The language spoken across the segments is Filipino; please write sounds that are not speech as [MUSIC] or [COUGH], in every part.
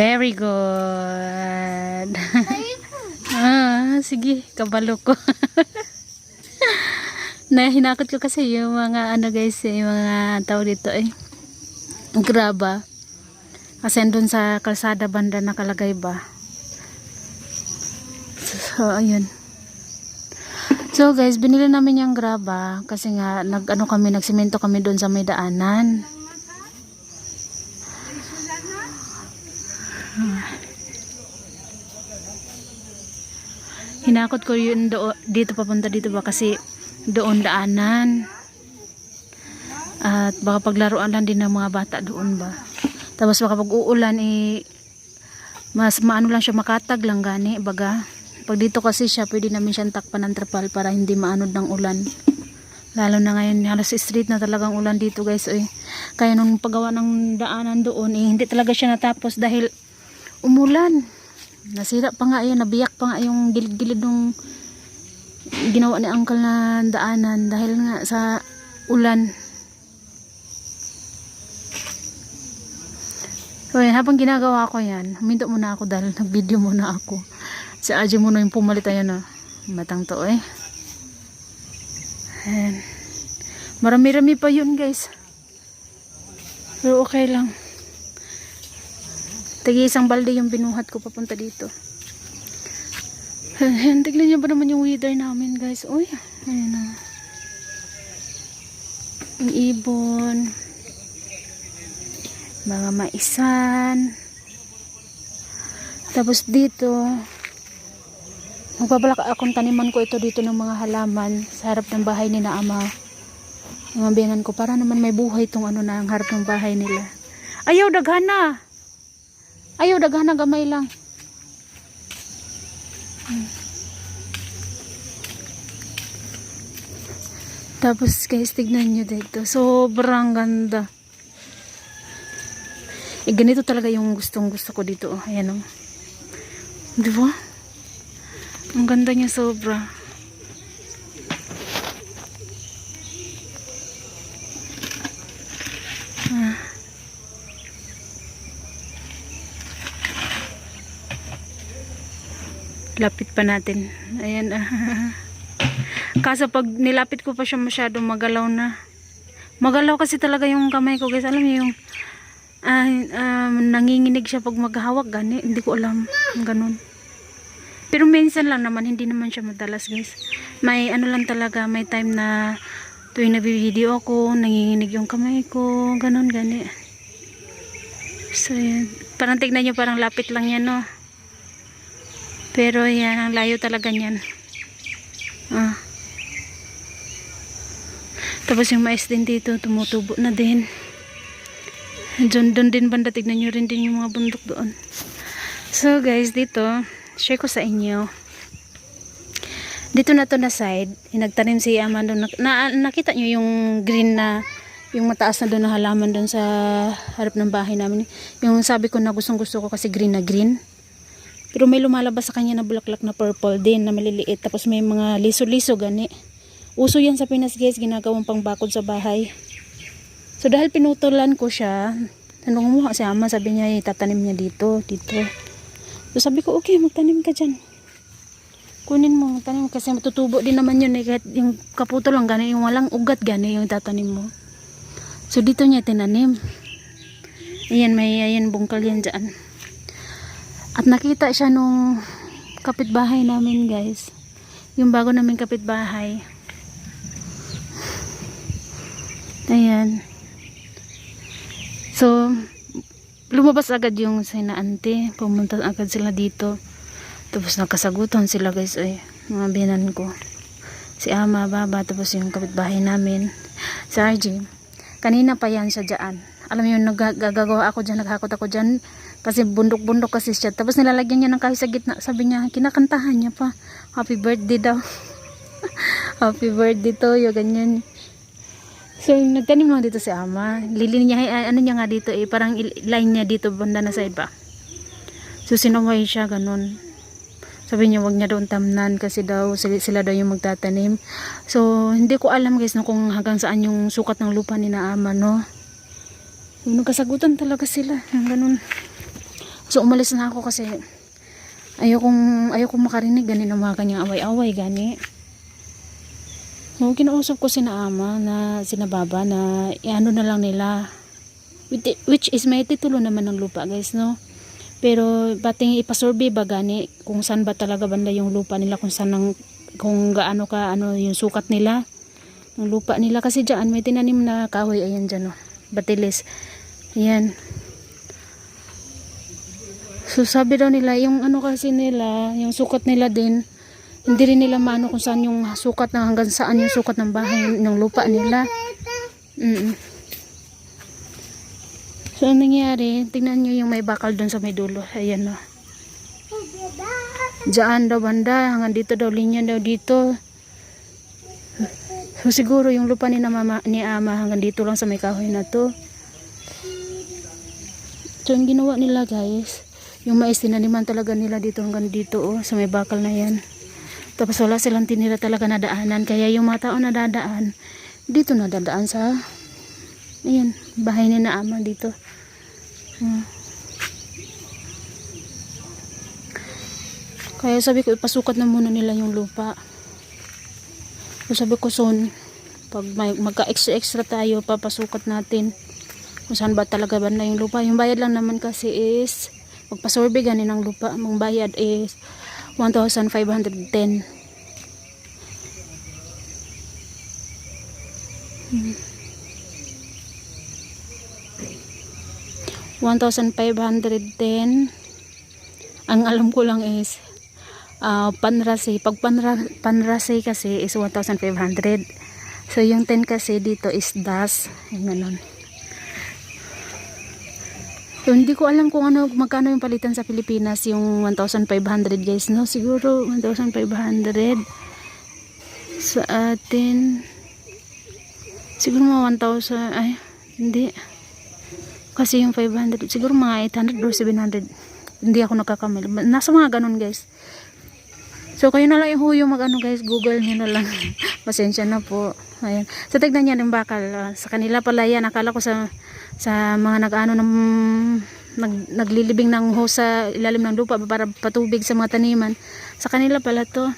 Very good. [LAUGHS] ah, sige, kabalo ko. [LAUGHS] Nahinakot ko kasi yung mga ano guys, eh, yung mga tao dito eh. Graba. Kasi doon sa kalsada banda nakalagay ba. So, ayun. So guys, binili namin yung graba kasi nga nag ano kami, nagsimento kami doon sa may daanan. Hinakot ko yun do, dito papunta dito ba kasi doon daanan. At baka paglaruan lang din ng mga bata doon ba. Tapos baka pag uulan eh mas maano lang siya makatag lang gani baga. Pag dito kasi siya pwede namin siyang takpan ng trapal para hindi maanod ng ulan. Lalo na ngayon halos street na talagang ulan dito guys. Eh. Kaya nung paggawa ng daanan doon eh, hindi talaga siya natapos dahil umulan. Nasira pa nga yan, nabiyak pa nga yung gilid-gilid ng ginawa ni uncle na daanan dahil nga sa ulan. So yan, habang ginagawa ko yan, huminto muna ako dahil [LAUGHS] nag-video muna ako. Si Aji muna yung pumalit ayun na. Matang to eh. Ayan. Marami-rami pa yun guys. Pero okay lang. Tagi isang balde yung binuhat ko papunta dito. Ayan, tignan niyo ba naman yung weather namin guys. Uy, ayun na. Yung ibon. Mga maisan. Tapos dito, magbabalak akong taniman ko ito dito ng mga halaman sa harap ng bahay ni na ama. Mga biyanan ko, para naman may buhay itong ano na ang harap ng bahay nila. Ayaw, daghana! Ayaw, daghana gamay lang. Tapos guys, tignan nyo dito. Sobrang ganda. Eh, ganito talaga yung gustong gusto ko dito. Oh. Ayan o. Oh. Di ba? Ang ganda niya sobra. Lapit pa natin. Ayan. ah. [LAUGHS] Kaso pag nilapit ko pa siya masyado magalaw na. Magalaw kasi talaga yung kamay ko guys. Alam niyo yung ah, um, nanginginig siya pag maghawak gani. Hindi ko alam. Ganun. Pero minsan lang naman, hindi naman siya madalas guys. May ano lang talaga, may time na tuwing nabibideo ako, nanginginig yung kamay ko, ganun gani. So yan. Parang tignan nyo, parang lapit lang yan no. Pero yan, ang layo talaga niyan. Ah. Tapos yung mais din dito, tumutubo na din. Doon, doon din banda, tignan nyo rin din yung mga bundok doon. So guys, dito, share ko sa inyo. Dito na to na side, nagtanim si Ama doon. Na, nakita nyo yung green na, yung mataas na doon na halaman doon sa harap ng bahay namin. Yung sabi ko na gustong gusto ko kasi green na green. Pero may lumalabas sa kanya na bulaklak na purple din na maliliit. Tapos may mga liso-liso gani. Uso yan sa Pinas guys, ginagawang pangbakod sa bahay. So dahil pinutulan ko siya, tanong mo si Ama, sabi niya itatanim niya dito, dito. So sabi ko, okay, magtanim ka dyan. Kunin mo, magtanim kasi matutubo din naman yun eh, kahit yung kaputo lang gani, yung walang ugat gani yung tatanim mo. So dito niya tinanim. Ayan, may ayan bungkal yan dyan. At nakita siya nung kapitbahay namin guys. Yung bago namin kapitbahay. Ayan. So, lumabas agad yung sina auntie. Pumunta agad sila dito. Tapos nakasagutan sila guys ay mga binan ko. Si Ama, Baba, tapos yung kapitbahay namin. Si RJ. Kanina pa yan siya dyan. Alam mo yung nagagawa ako dyan, naghakot ako dyan. Kasi bundok-bundok kasi siya. Tapos nilalagyan niya ng kahoy sa gitna. Sabi niya, kinakantahan niya pa. Happy birthday daw. [LAUGHS] Happy birthday to, yung ganyan. So, nagtanim lang dito si Ama. Lilin niya, ay, ano niya nga dito eh, parang line niya dito, banda na sa iba. So, sinaway siya, ganun. Sabi niya, wag niya doon tamnan kasi daw, sila, sila daw yung magtatanim. So, hindi ko alam guys no, kung hanggang saan yung sukat ng lupa ni na Ama, no. Nagkasagutan talaga sila, yung ganun. So umalis na ako kasi ayokong ayokong makarinig gani ng mga kanyang away-away gani. So, kinausap ko si ama na sina baba na iano na lang nila. Which- which is may titulo naman ng lupa guys no? Pero bating ipasurvey ba gani kung saan ba talaga banda yung lupa nila kung saan ang, kung gaano ka ano yung sukat nila ng lupa nila. Kasi diyan may tinanim na kahoy. Ayan diyan oh batilis ayan so sabi daw nila yung ano kasi nila yung sukat nila din hindi rin nila maano kung saan yung sukat ng hanggang saan yung sukat ng bahay ng lupa nila mm So, ang nangyari, tingnan nyo yung may bakal doon sa may dulo. Ayan o. Diyan daw banda, hanggang dito daw, linya daw dito. So, siguro yung lupa ni, mama, ni ama hanggang dito lang sa may kahoy na to. So, yung ginawa nila guys, yung mais tinaniman talaga nila dito hanggang dito oh, sa may bakal na yan. Tapos wala silang tinira talaga na daanan. Kaya yung mga tao na dadaan, dito na dadaan sa Ayan, bahay ni na ama dito. Hmm. Kaya sabi ko, ipasukat na muna nila yung lupa. So sabi ko, son, pag magka-extra-extra tayo, papasukat natin kung saan ba talaga banda yung lupa. Yung bayad lang naman kasi is, magpasurvey ganin ng lupa. Ang bayad is 1,510. Hmm. 1,510 ang alam ko lang is uh, panrasi pag panra, panrasi kasi is 1,500 so yung 10 kasi dito is das. Yung ganun. So hindi ko alam kung ano magkano yung palitan sa Pilipinas yung 1,500 guys no? Siguro 1,500 sa atin siguro mga 1,000 ay hindi. Kasi yung 500, siguro mga 800 or 700. Hindi ako nagkakamali. Nasa mga ganun guys. So kayo na lang yung huyo mag ano guys, google nyo na lang. [LAUGHS] Pasensya na po. Ayan. So tignan niya yung bakal. Ah, sa kanila pala yan. Akala ko sa sa mga nag-ano ng nag, naglilibing ng hose sa ilalim ng lupa para patubig sa mga taniman. Sa kanila pala to.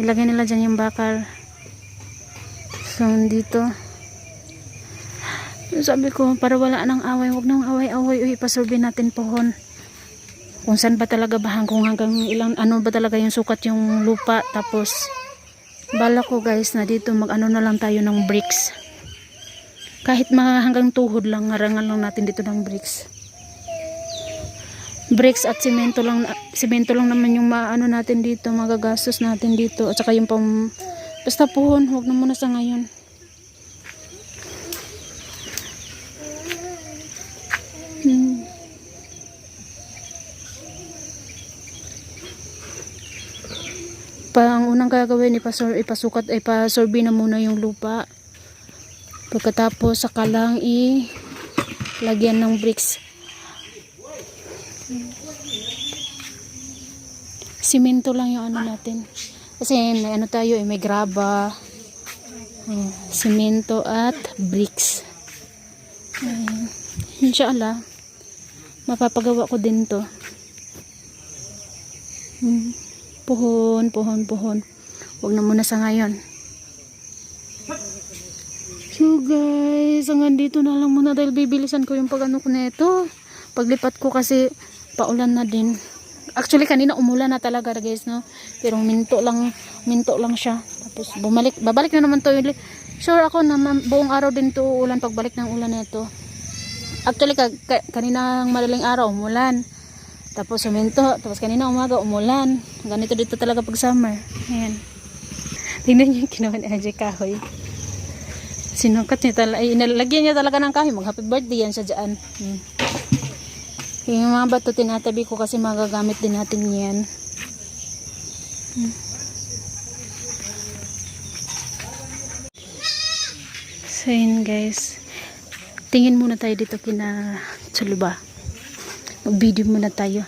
Nilagay nila dyan yung bakal. So dito. Sabi ko, para wala nang away, huwag nang away-away, uy, pasurvey natin pohon. Kung saan ba talaga bahang, kung hanggang ilang, ano ba talaga yung sukat yung lupa, tapos, bala ko guys, na dito mag-ano na lang tayo ng bricks. Kahit mga hanggang tuhod lang, harangan lang natin dito ng bricks. Bricks at semento lang, semento lang naman yung maano natin dito, magagastos natin dito, at saka yung pang, basta pohon, huwag na muna sa ngayon. Unang gagawin, ipasur, ipasukat, ipasurvey na muna yung lupa. Pagkatapos, saka lang i lagyan ng bricks. Simento lang yung ano natin. Kasi may ano tayo, eh, may graba, oh, simento at bricks. Ayan. Inshallah, mapapagawa ko din to. Hmm. Puhon, puhon, puhon. Huwag na muna sa ngayon. So guys, hanggang dito na lang muna dahil bibilisan ko yung pag-ano ko na. Paglipat ko kasi paulan na din. Actually kanina umulan na talaga guys no. Pero minto lang, minto lang siya. Tapos bumalik, babalik na naman to. Sure ako na buong araw din to ulan pagbalik ng ulan na ito. Actually, ka, ka, kaninang madaling araw, umulan. Tapos suminto. Tapos kanina umaga, umulan. Ganito dito talaga pag summer. Ayan. Tingnan niyo yung kinuha ni Ajay Kahoy. Sinukat niya talaga. Ay, inalagyan niya talaga ng kahoy. Mag happy birthday yan siya dyan. Hmm. Yung mga bato tinatabi ko kasi magagamit din natin yan. Hmm. So yun guys tingin muna tayo dito kina Tsuluba Mag-video muna tayo.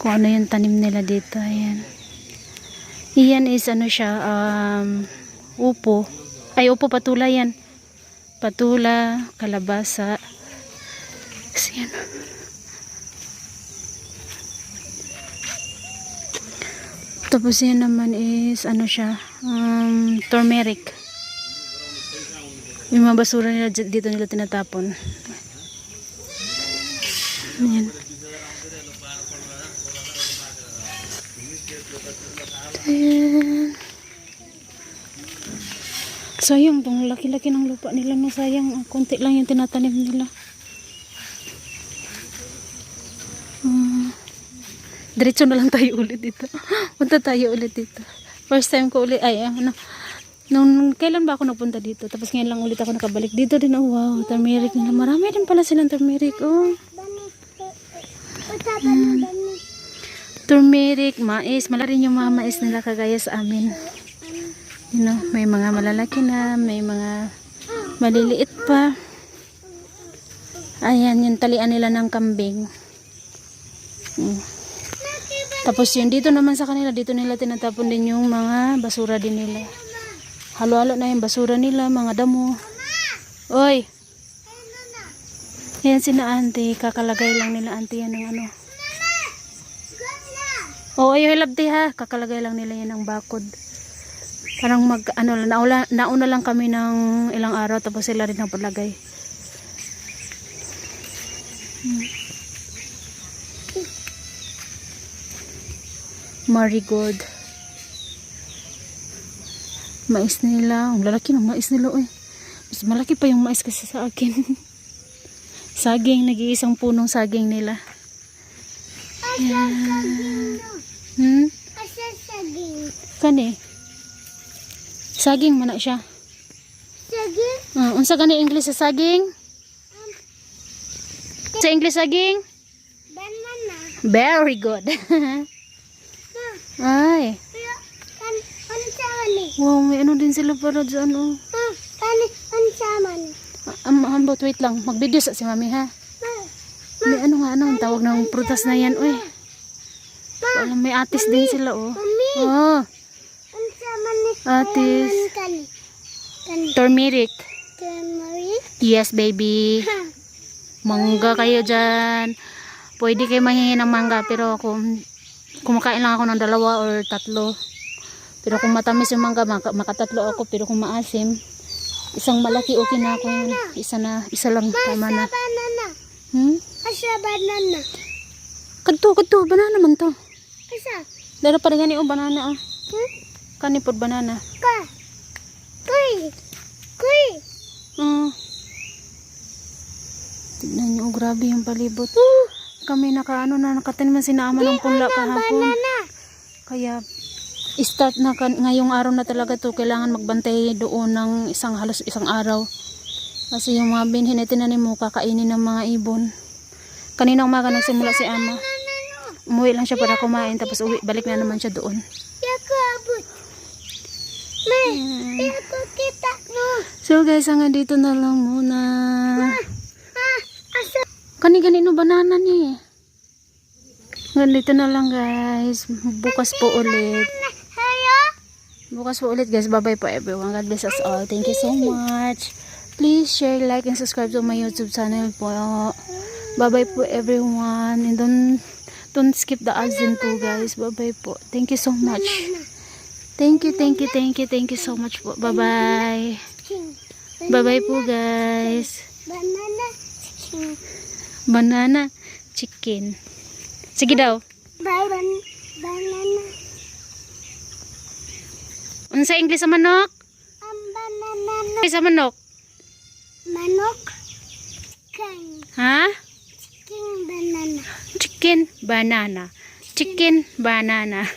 Kung ano yung tanim nila dito. Ayan. Iyan is ano siya, um, upo. Ay, upo patula yan. Patula, kalabasa. Kasi yan. Tapos yan naman is ano siya, um, turmeric. Yung mga basura nila dito nila tinatapon. Ayan. Ayan. Sayang, tong laki-laki ng lupa nila. No, sayang, ang konti lang yung tinatanim nila. Hmm. Diretso na lang tayo ulit dito. [LAUGHS] Punta tayo ulit dito. First time ko ulit, ay, ano, nung kailan ba ako napunta dito? Tapos ngayon lang ulit ako nakabalik. Dito din, oh, wow, turmeric nila. Marami din pala silang turmeric, oh. Turmeric, mais. Mala rin yung mga mais nila kagaya sa amin. You know, may mga malalaki na, may mga maliliit pa. Ayan, yung talian nila ng kambing. Hmm. Tapos yun, dito naman sa kanila, dito nila tinatapon din yung mga basura din nila. Halo-halo na yung basura nila, mga damo. Oy! Yan sina auntie, kakalagay lang nila auntie yan ng ano. Oo, oh, yung hilabti ha, kakalagay lang nila yan ng bakod. Parang mag, ano, naula, nauna lang kami ng ilang araw, tapos sila rin ang palagay. marigold mais nila. Ang lalaki ng mais nila oy. Mas malaki pa yung mais kasi sa akin [LAUGHS] saging nag-iisang punong saging nila. Yan hmm? Asa saging? kani? Saging mana siya? Saging? uh, unsa gani english sa saging? Sa english saging? Banana. very good. [LAUGHS] Ay. Pero kan ano sa wow may ano din sila para dyan oh Ma, kan ano sa mani? Um, ambot, wait lang. Mag-video sa si mami ha. Ma, May ano nga ano, tawag ng prutas na yan. Uy, Wala, may atis din sila oh. mami, Oh, atis. Turmeric. turmeric? Yes, baby. Mangga kayo dyan. Pwede kayo mahingi ng mangga, pero ako, kumakain lang ako ng dalawa or tatlo. Pero kung matamis yung mangga, maka, makatatlo ako. Pero kung maasim, isang malaki okay na ako yun. Isa na, isa lang tama na. banana. Hmm? Asa banana? Kadto, kadto, banana man to. Asa? Dara pa rin gani o banana ah. Hmm? Kani pod banana. Ka. Kuy. Kuy. Ah. Tignan niyo, oh, grabe yung palibot. Kami naka ano na nakatanim si Naama ng punla kahapon. Banana. Kaya start na kan ngayong araw na talaga to kailangan magbantay doon ng isang halos isang araw. Kasi yung mga binhin na tinanim mo kakainin ng mga ibon. Kanina umaga nagsimula si Ama. Umuwi lang siya para kumain tapos uwi balik na naman siya doon. May, kita no. So guys, hanggang dito na lang muna. Ah, asa? Kani-gani no banana ni. Hanggang dito na lang guys. Bukas po ulit. Bukas po ulit guys. Bye bye po everyone. God bless us all. Thank you so much. Please share, like, and subscribe to my YouTube channel po. Bye bye po everyone. And don't, don't skip the ads din po guys. Bye bye po. Thank you so much. Thank you, thank you, thank you, thank you so much po. Bye bye. Ching. Bye bye po guys. Banana. Ching. Banana chicken. Sige daw. Bye, ban banana. Unsa English sa manok? Banana no. Sa manok. Manok. King. Ha? King banana. Chicken banana. Chicken banana.